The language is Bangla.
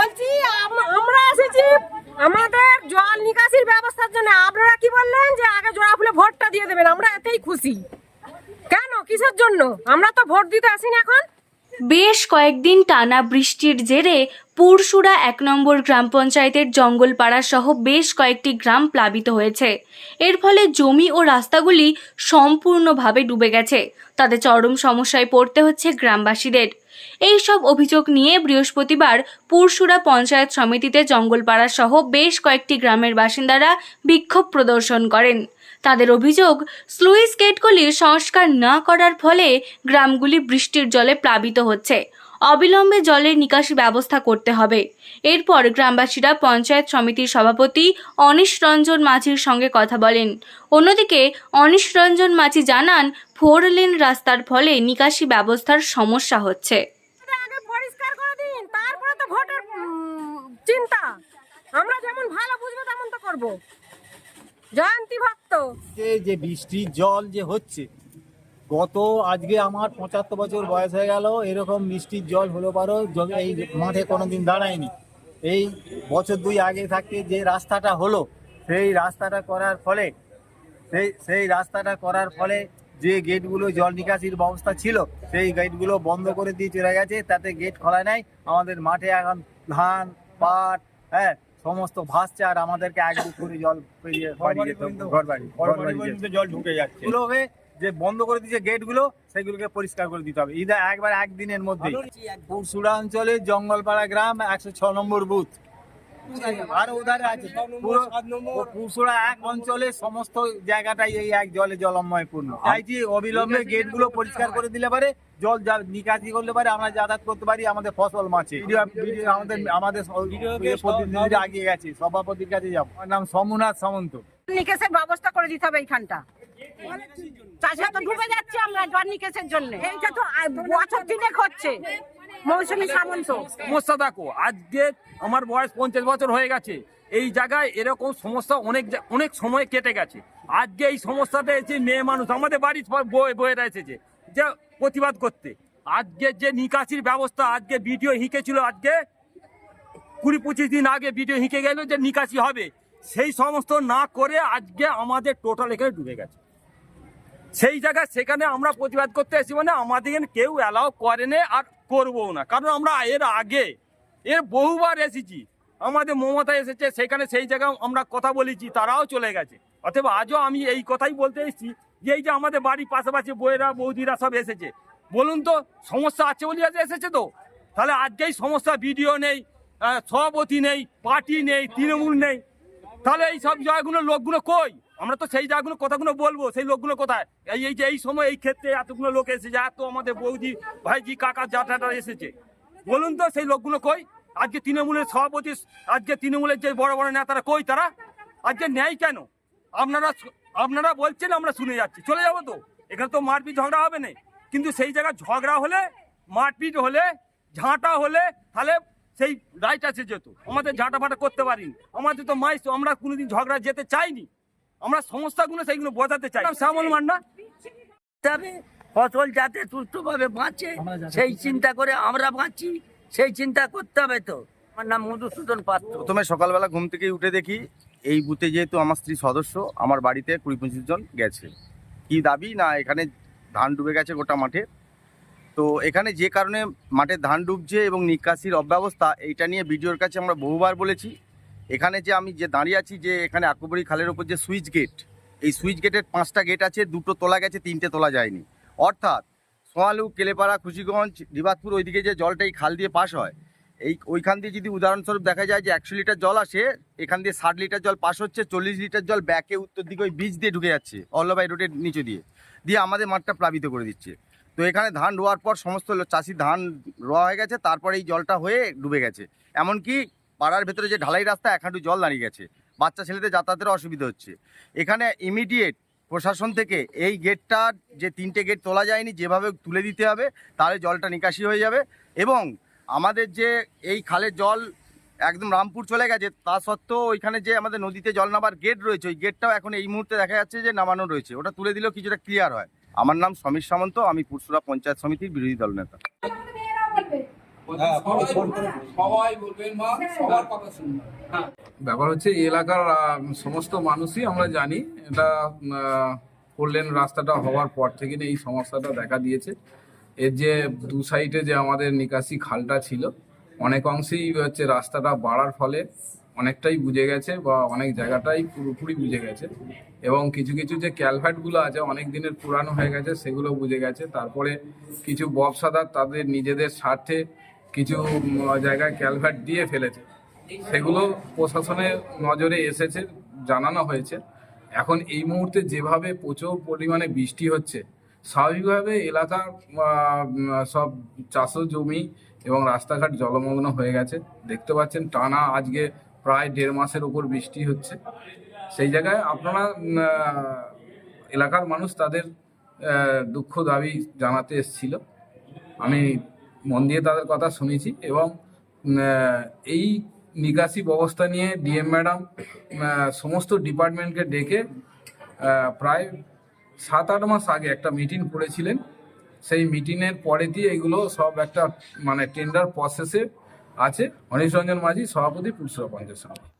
বলছি আমরা এসেছি আমাদের জল নিকাশির ব্যবস্থার জন্য। আপনারা কি বললেন যে আগে জোড়া ফুলে ভোটটা দিয়ে দেবেন? আমরা এতেই খুশি। কেন? কিসের জন্য? আমরা তো ভোট দিতে আসিনি এখন। বেশ কয়েকদিন টানা বৃষ্টির জেরে পুরসুরা এক নম্বর গ্রাম পঞ্চায়েতের জঙ্গলপাড়া সহ বেশ কয়েকটি গ্রাম প্লাবিত হয়েছে। এর ফলে জমি ও রাস্তাগুলি সম্পূর্ণভাবে ডুবে গেছে। তাতে চরম সমস্যায় পড়তে হচ্ছে গ্রামবাসীদের। এই সব অভিযোগ নিয়ে বৃহস্পতিবার পুরসুরা পঞ্চায়েত সমিতিতে জঙ্গলপাড়া সহ বেশ কয়েকটি গ্রামের বাসিন্দারা বিক্ষোভ প্রদর্শন করেন। তাদের অভিযোগ, স্লুইস গেটগুলির সংস্কার না করার ফলে গ্রামগুলি বৃষ্টির জলে প্লাবিত হচ্ছে। অবিলম্বে জলের নিকাশি ব্যবস্থা করতে হবে। এরপর গ্রামবাসীরা পঞ্চায়েত সমিতির সভাপতি অনিশ রঞ্জন মাঝির সঙ্গে কথা বলেন। অন্যদিকে, অনিশ রঞ্জন মাঝি জানান, ফোর লেন রাস্তার ফলে নিকাশি ব্যবস্থার সমস্যা হচ্ছে। চিন্তা। আমরা যেমন ভালো বুঝব, তেমন তো করব। জয়ন্তী ভক্ত। যে বৃষ্টির জল যে হচ্ছে, গত আজকে আমার পঁচাত্তর বছর বয়স হয়ে গেল, এরকম বৃষ্টির জল হলো পারো এই মাঠে কোনোদিন দাঁড়ায়নি। এই বছর দুই আগে থাকতে যে রাস্তাটা হলো, সেই রাস্তাটা করার ফলে, সেই সেই রাস্তাটা করার ফলে যে গেটগুলো জল নিকাশির ব্যবস্থা ছিল, সেই গেটগুলো বন্ধ করে দিয়ে চলে গেছে, তাতে গেট খোলা নাই। আমাদের মাঠে এখন ধান, পাট হ্যাঁ সমস্ত ভাসছে আর আমাদেরকে এক দু করে জল পেরিয়ে বাড়ি যেতে ঘর বাড়ি ঘর বাড়ি জল ঢুকে যাচ্ছে। যে বন্ধ করে দিয়েছে গেটগুলো সেগুলোকে পরিষ্কার করে দিতে হবে। ইদা একবার একদিনের মধ্যে পুরসুরা অঞ্চলে জঙ্গলপাড়া গ্রাম একশো ছ নম্বর বুথ। আর উধারে আছে। পুরো পুরসুরা এক অঞ্চলে সমস্ত জায়গাটাই এই এক জলে জলময় পূর্ণ। চাইছি অবিলম্বে গেটগুলো পরিষ্কার করে দিলে পারে জল নিকাশি করলে পারে আমরা যাতায়াত করতে পারি আমাদের ফসল মাছে। আমাদের আমাদের প্রতিনিধিরা আগিয়ে গেছে সভাপতির কাছে যাব। আমার নাম সমুনাথ সামন্ত। নিকেশের ব্যবস্থা করে দিতে হবে এইখানটা। চাষা তো ডুবে যাচ্ছে আমরা জল নিকেশের জন্য। এইটা তো বছর দিনেক হচ্ছে। মৌসুমী সামন্ত। সমস্যা দেখো, আজকে আমার বয়স পঞ্চাশ বছর হয়ে গেছে। এই জায়গায় এরকম সমস্যা অনেক অনেক সময় কেটে গেছে। আজকে এই সমস্যাটা এসেছে মেয়ে মানুষ, আমাদের বাড়ির সব বই বইয়েরা এসেছে, যে প্রতিবাদ করতে। আজকে যে নিকাশির ব্যবস্থা, আজকে ভিডিও হিঁকেছিল, আজকে কুড়ি পঁচিশ দিন আগে ভিডিও হিঁকে গেল যে নিকাশি হবে। সেই সমস্ত না করে আজকে আমাদের টোটাল এখানে ডুবে গেছে। সেই জায়গায় সেখানে আমরা প্রতিবাদ করতে এসেছি মানে আমাদের কেউ অ্যালাউ করে না আর করব না। কারণ আমরা এর আগে, এর বহুবার এসেছি। আমাদের মমতা এসেছে, সেখানে সেই জায়গায় আমরা কথা বলেছি, তারাও চলে গেছে। অতএব আজও আমি এই কথাই বলতে এসেছি যে এই যে আমাদের বাড়ির পাশাপাশি বইয়েরা বৌদিরা সব এসেছে। বলুন তো, সমস্যা আছে বলে আজ এসেছে তো? তাহলে আজকেই সমস্যা ভিডিও নেই সভাপতি নেই পার্টি নেই, তৃণমূল নেই। তাহলে এই সব জায়গাগুলো লোকগুলো কই? আমরা তো সেই জায়গাগুলো কথাগুলো বলব, সেই লোকগুলো কোথায়? এই এই যে এই সময়, এই ক্ষেত্রে এতগুলো লোক এসেছে এত আমাদের বৌদি, ভাইজি, কাকা, জাটাটা এসেছে। বলুন তো, সেই লোকগুলো কই? আজকে তৃণমূলের সভাপতি, আজকে তৃণমূলের যে বড় বড় নেতারা কই তারা? আজকে নেয় কেন? আপনারা আপনারা বলছেন, আমরা শুনে যাচ্ছি। চলে যাব তো? এখানে তো মারপিট ঝগড়া হবে না। কিন্তু সেই জায়গায় ঝগড়া হলে, মারপিট হলে, ঝাঁটা হলে, তাহলে সেই রাইট আছে যেত আমাদের ঝাঁটা ফাটা করতে পারিনি। আমাদের তো মাইস, আমরা কোনোদিন ঝগড়া যেতে চাইনি। আমরা সমস্যাগুলো সেইগুলো বোঝাতে চাই। শ্যামল মান্না। ফসল যাতে সুষ্ঠুভাবে বাঁচে সেই চিন্তা করে আমরা বাঁচি সেই চিন্তা করতে হবে তো। আমার নাম মধুসূদন পাত্র। প্রথমে সকালবেলা ঘুম থেকে উঠে দেখি এই বুথে যেহেতু আমার স্ত্রী সদস্য আমার বাড়িতে কুড়ি পঁচিশ জন গেছে। কি দাবি? না এখানে ধান ডুবে গেছে গোটা মাঠে। তো এখানে যে কারণে মাঠে ধান ডুবছে এবং নিকাশির অব্যবস্থা এইটা নিয়ে বিডিওর কাছে আমরা বহুবার বলেছি। এখানে যে আমি যে দাঁড়িয়ে আছি যে এখানে আকবরী খালের ওপর যে সুইচ গেট, এই সুইচ গেটের পাঁচটা গেট আছে, দুটো তোলা গেছে, তিনটে তোলা যায়নি। অর্থাৎ সোয়ালু, কেলেপাড়া, খুশিগঞ্জ রিবাতপুর ওইদিকে যে জলটা এই খাল দিয়ে পাশ হয়, এই ওইখান দিয়ে যদি উদাহরণস্বরূপ দেখা যায় যে একশো লিটার জল আসে, এখান দিয়ে ষাট লিটার জল পাস হচ্ছে, চল্লিশ লিটার জল ব্যাকে উত্তর দিকে ওই বীজ দিয়ে ঢুকে যাচ্ছে অল্লবাই রোডের নিচে দিয়ে দিয়ে আমাদের মাঠটা প্লাবিত করে দিচ্ছে। তো এখানে ধান রোয়ার পর সমস্ত চাষি ধান রোয়া হয়ে গেছে, তারপরে এই জলটা হয়ে ডুবে গেছে। এমনকি পাড়ার ভেতরে যে ঢালাই রাস্তা এক হাঁটু জল দাঁড়িয়ে গেছে। বাচ্চা ছেলেদের যাতায়াতের অসুবিধা হচ্ছে। এখানে ইমিডিয়েট প্রশাসন থেকে এই গেটটা যে তিনটে গেট তোলা যায়নি, যেভাবে তুলে দিতে হবে, তাহলে জলটা নিকাশি হয়ে যাবে। এবং আমাদের যে এই খালের জল একদম রামপুর চলে গেছে, তা সত্ত্বেও ওইখানে যে আমাদের নদীতে জল নামার গেট রয়েছে, ওই গেটটাও এখন এই মুহূর্তে দেখা যাচ্ছে যে নামানো রয়েছে। ওটা তুলে দিলেও কিছুটা ক্লিয়ার হয়। আমার নাম সমীর সামন্ত, আমি পুরসুরা পঞ্চায়েত সমিতির বিরোধী দল নেতা। সবাই বলবেন মা সবার কথা শুনবেন ব্যাপার হচ্ছে এই এলাকার সমস্ত মানুষই আমরা জানি এটা করলেন রাস্তাটা হওয়ার পর থেকে এই সমস্যাটা দেখা দিয়েছে। এর যে দু সাইডে যে আমাদের নিকাশি খালটা ছিল অনেক অংশেই হচ্ছে রাস্তাটা বাড়ার ফলে অনেকটাই বুঝে গেছে বা অনেক জায়গাটাই পুরোপুরি বুঝে গেছে। এবং কিছু কিছু যে ক্যালভার্টগুলো আছে অনেক দিনের পুরানো হয়ে গেছে সেগুলো বুঝে গেছে। তারপরে কিছু ব্যবসাদার তাদের নিজেদের স্বার্থে কিছু জায়গায় ক্যালভার্ট দিয়ে ফেলেছে। সেগুলো প্রশাসনের নজরে এসেছে, জানানো হয়েছে। এখন এই মুহূর্তে যেভাবে প্রচুর পরিমাণে বৃষ্টি হচ্ছে, স্বাভাবিকভাবে এলাকার সব চাষও জমি এবং রাস্তাঘাট জলমগ্ন হয়ে গেছে। দেখতে পাচ্ছেন, টানা আজকে প্রায় দেড় মাসের উপর বৃষ্টি হচ্ছে। সেই জায়গায় আপনারা এলাকার মানুষ তাদের দুঃখ দাবি জানাতে এসেছিল। আমি মন দিয়ে তাদের কথা শুনেছি এবং এই নিকাশি ব্যবস্থা নিয়ে ডিএম ম্যাডাম সমস্ত ডিপার্টমেন্টকে ডেকে প্রায় সাত আট মাস আগে একটা মিটিং করেছিলেন। সেই মিটিংয়ের পরে দিয়ে এগুলো সব একটা মানে টেন্ডার প্রসেসে আছে। অনিশ রঞ্জন মাঝি, সভাপতি পুরসভা পঞ্চায়েত সমিতি